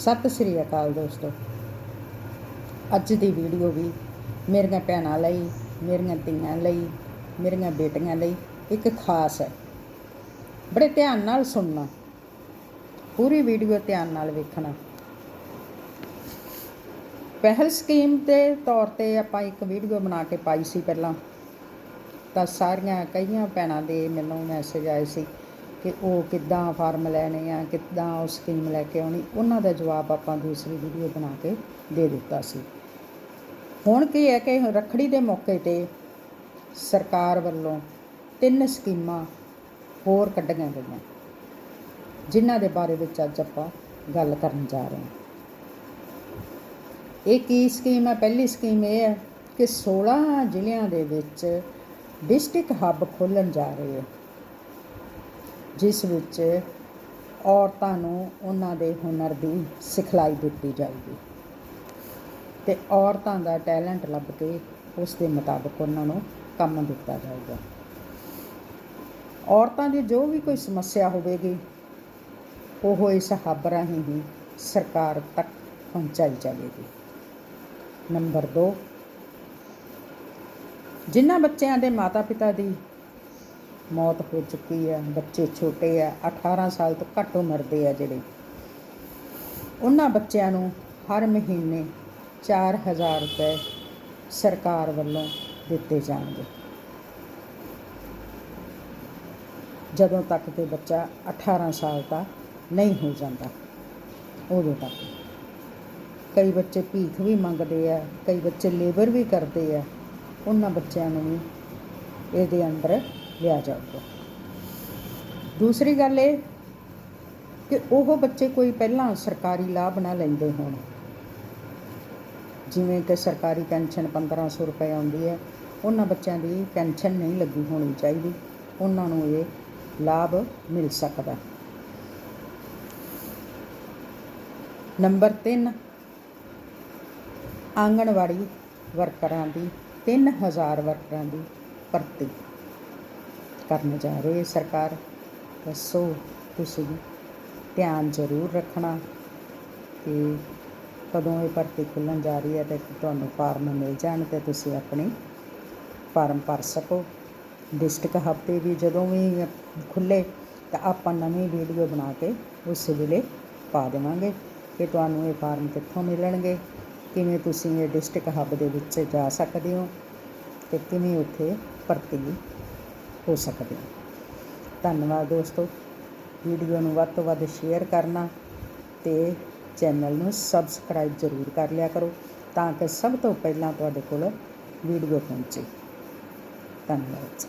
ਸਤਿ ਸ੍ਰੀ ਅਕਾਲ ਦੋਸਤੋ। ਅੱਜ ਦੀ ਵੀਡੀਓ ਵੀ ਮੇਰੀਆਂ ਭੈਣਾਂ ਲਈ, ਮੇਰੀਆਂ ਧੀਆਂ ਲਈ, ਮੇਰੀਆਂ ਬੇਟੀਆਂ ਲਈ ਇੱਕ ਖਾਸ ਹੈ। ਬੜੇ ਧਿਆਨ ਨਾਲ ਸੁਣਨਾ, ਪੂਰੀ ਵੀਡੀਓ ਧਿਆਨ ਨਾਲ ਵੇਖਣਾ। ਪਹਿਲ ਸਕੀਮ ਦੇ ਤੌਰ ਤੇ ਆਪਾਂ ਇੱਕ ਵੀਡੀਓ ਬਣਾ ਕੇ ਪਾਈ ਸੀ ਪਹਿਲਾਂ। ਤਾਂ ਸਾਰੀਆਂ ਕਈਆਂ ਭੈਣਾਂ ਦੇ ਮੈਨੂੰ ਮੈਸੇਜ ਆਏ ਸੀ ਕਿ ਉਹ ਕਿੱਦਾਂ ਫਾਰਮ ਲੈਣੇ ਆ, ਕਿੱਦਾਂ ਉਹ ਸਕੀਮ ਲੈ ਕੇ ਆਉਣੀ, ਉਹਨਾਂ ਦਾ ਜਵਾਬ ਆਪਾਂ ਦੂਸਰੀ ਵੀਡੀਓ ਬਣਾ ਕੇ ਦੇ ਦਿੱਤਾ ਸੀ। ਹੁਣ ਕੀ ਹੈ ਕਿ ਰੱਖੜੀ ਦੇ ਮੌਕੇ ਤੇ ਸਰਕਾਰ ਵੱਲੋਂ ਤਿੰਨ ਸਕੀਮਾਂ ਹੋਰ ਕੱਢੀਆਂ ਗਈਆਂ, ਜਿਨ੍ਹਾਂ ਦੇ ਬਾਰੇ ਵਿੱਚ ਅੱਜ ਆਪਾਂ ਗੱਲ ਕਰਨ ਜਾ ਰਹੇ ਹਾਂ। ਇਹ ਕੀ ਸਕੀਮ ਹੈ? ਪਹਿਲੀ ਸਕੀਮ ਇਹ ਹੈ ਕਿ 16 ਜ਼ਿਲ੍ਹਿਆਂ ਦੇ ਵਿੱਚ ਡਿਸਟ੍ਰਿਕਟ ਹੱਬ ਖੋਲ੍ਹਣ ਜਾ ਰਹੇ ਹੈ। ਜਿਸ ਵਿੱਚ ਔਰਤਾਂ ਨੂੰ ਉਹਨਾਂ ਦੇ ਹੁਨਰ ਦੀ ਸਿਖਲਾਈ ਦਿੱਤੀ ਜਾਏਗੀ। ਤੇ ਔਰਤਾਂ ਦਾ ਟੈਲੈਂਟ ਲੱਭ ਕੇ ਉਸ ਦੇ ਮੁਤਾਬਕ ਉਹਨਾਂ ਨੂੰ ਕੰਮ ਦਿੱਤਾ ਜਾਏਗਾ। ਔਰਤਾਂ ਦੀ ਜੋ ਵੀ ਕੋਈ ਸਮੱਸਿਆ ਹੋਵੇਗੀ, ਉਹ ਇਸ ਹੱਬ ਰਾਹੀਂ ਹੀ ਸਰਕਾਰ ਤੱਕ ਪਹੁੰਚਾਈ ਜਾਵੇਗੀ। ਨੰਬਰ 2 ਜਿਨ੍ਹਾਂ ਬੱਚਿਆਂ ਦੇ ਮਾਤਾ-ਪਿਤਾ ਦੀ ਮੌਤ ਹੋ ਚੁੱਕੀ ਹੈ, ਬੱਚੇ ਛੋਟੇ ਆ 18 ਸਾਲ ਤੋਂ ਘੱਟ ਉਮਰ ਦੇ ਆ ਜਿਹੜੇ। ਉਹਨਾਂ ਬੱਚਿਆਂ ਨੂੰ ਹਰ ਮਹੀਨੇ 4000 ਰੁਪਏ ਸਰਕਾਰ ਵੱਲੋਂ ਦਿੱਤੇ ਜਾਣਗੇ। ਜਦੋਂ ਤੱਕ ਕਿ ਬੱਚਾ 18 ਸਾਲ ਦਾ ਨਹੀਂ ਹੋ ਜਾਂਦਾ, ਉਦੋਂ ਤੱਕ। ਕਈ ਬੱਚੇ ਭੀਖ ਵੀ ਮੰਗਦੇ ਆ, ਕਈ ਬੱਚੇ ਲੇਬਰ ਵੀ ਕਰਦੇ ਆ। ਉਹਨਾਂ ਬੱਚਿਆਂ ਨੂੰ ਵੀ ਇਹਦੇ ਅੰਦਰ ਲਿਆ ਜਾਊਗਾ। ਦੂਸਰੀ ਗੱਲ ਇਹ ਕਿ ਉਹ ਬੱਚੇ ਕੋਈ ਪਹਿਲਾਂ ਸਰਕਾਰੀ ਲਾਭ ਨਾ ਲੈਂਦੇ ਹੋਣ। ਜਿਵੇਂ ਕਿ ਸਰਕਾਰੀ ਪੈਨਸ਼ਨ 1500 ਰੁਪਏ ਆਉਂਦੀ ਹੈ, ਉਹਨਾਂ ਬੱਚਿਆਂ ਦੀ ਪੈਨਸ਼ਨ ਨਹੀਂ ਲੱਗੀ ਹੋਣੀ ਚਾਹੀਦੀ। ਉਹਨਾਂ ਨੂੰ ਇਹ ਲਾਭ ਮਿਲ ਸਕਦਾ। ਨੰਬਰ 3 ਆਂਗਣਵਾੜੀ ਵਰਕਰਾਂ ਦੀ 3000 ਵਰਕਰਾਂ ਦੀ ਭਰਤੀ। ਕਰਨ ਜਾ ਰਹੀ ਹੈ ਸਰਕਾਰ? ਦੱਸੋ ਤੁਸੀਂ ਧਿਆਨ ਜ਼ਰੂਰ ਰੱਖਣਾ। ਕਿ ਕਦੋਂ ਇਹ ਭਰਤੀ ਖੁੱਲ੍ਹਣ ਜਾ ਰਹੀ ਹੈ ਤੇ ਤੁਹਾਨੂੰ ਫਾਰਮ ਮਿਲ ਜਾਣ ਤੇ ਤੁਸੀਂ ਆਪਣੀ ਫਾਰਮ ਭਰ ਸਕੋ। ਡਿਸਟ੍ਰਿਕਟ ਹਫ਼ਤੇ ਵੀ ਜਦੋਂ ਵੀ ਖੁੱਲੇ ਤਾਂ ਆਪਾਂ ਨਵੀਂ ਵੀਡੀਓ ਬਣਾ ਕੇ ਉਸ ਵੇਲੇ ਪਾ ਦੇਵਾਂਗੇ ਕਿ ਤੁਹਾਨੂੰ ਇਹ ਫਾਰਮ ਕਿੱਥੋਂ ਮਿਲਣਗੇ, ਕਿਵੇਂ ਤੁਸੀਂ ਇਹ ਡਿਸਟ੍ਰਿਕਟ ਹੱਬ ਦੇ ਵਿੱਚ ਜਾ ਸਕਦੇ ਹੋ ਤੇ ਕਿਵੇਂ ਉੱਥੇ ਭਰਤੀ ਹੋ ਸਕਦੇ ਹੋ। ਧੰਨਵਾਦ ਦੋਸਤੋ। ਵੀਡੀਓ ਨੂੰ ਵੱਧ ਤੋਂ ਵੱਧ ਸ਼ੇਅਰ ਕਰਨਾ ਤੇ ਚੈਨਲ ਨੂੰ ਸਬਸਕ੍ਰਾਈਬ ਜ਼ਰੂਰ ਕਰ ਲਿਆ ਕਰੋ ਤਾਂ ਕਿ ਸਭ ਤੋਂ ਪਹਿਲਾਂ ਤੁਹਾਡੇ ਕੋਲ ਵੀਡੀਓ ਪਹੁੰਚੇ। ਧੰਨਵਾਦ।